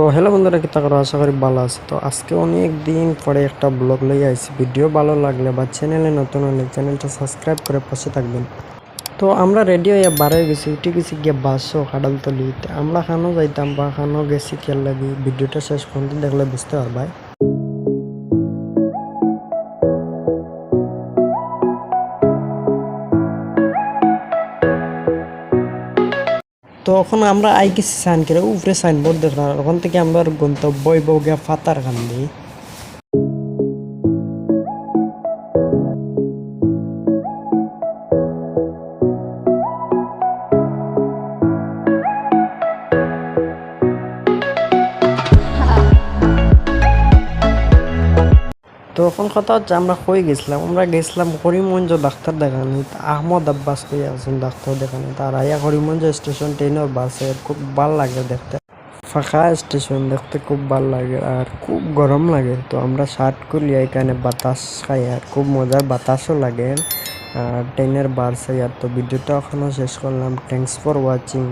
তো হ্যালো বন্ধুরা, কি তাকর আশা করি ভালো আছে। তো আজকে অনেক দিন পরে একটা ব্লগ লই আইছি। ভিডিও ভালো লাগলে বা চ্যানেলে নতুন হলে চ্যানেলটা সাবস্ক্রাইব করে পাশে থাকবেন। তো আমরা রেডিও হয়ে বার হয়ে গেছি, উঠে গেছি গিয়ে বাসও কাডালতলি আমরা খানো যাইতাম বা খানো গেছি খেয়াল লাগি ভিডিওটা শেষ পর্যন্ত দেখলে বুঝতে পারবাই। তখন আমরা আই গেছি সাইন করে উপরে সাইনবোর্ড দেখলাম। ওখান থেকে আমরা গন্তব্য বৌগা ফাতার কান্দি তখন কথা হচ্ছে আমরা কই গেছিলাম? আমরা গেছিলাম করিমগঞ্জ ডাক্তার দেখানি। আহমদ আব্বাস কই আছেন ডাক্তার দেখানি? তার আইয়া করিমগঞ্জ স্টেশন ট্রেনের বাসে খুব ভালো লাগে দেখতে। ফাঁকা স্টেশন দেখতে খুব ভালো লাগে আর খুব গরম লাগে। তো আমরা শার্ট খুলি এখানে বাতাস খাই আর খুব মজার বাতাসও লাগে। আর ট্রেনের বাস আর তো ভিডিওটা এখনও শেষ করলাম। Thanks for watching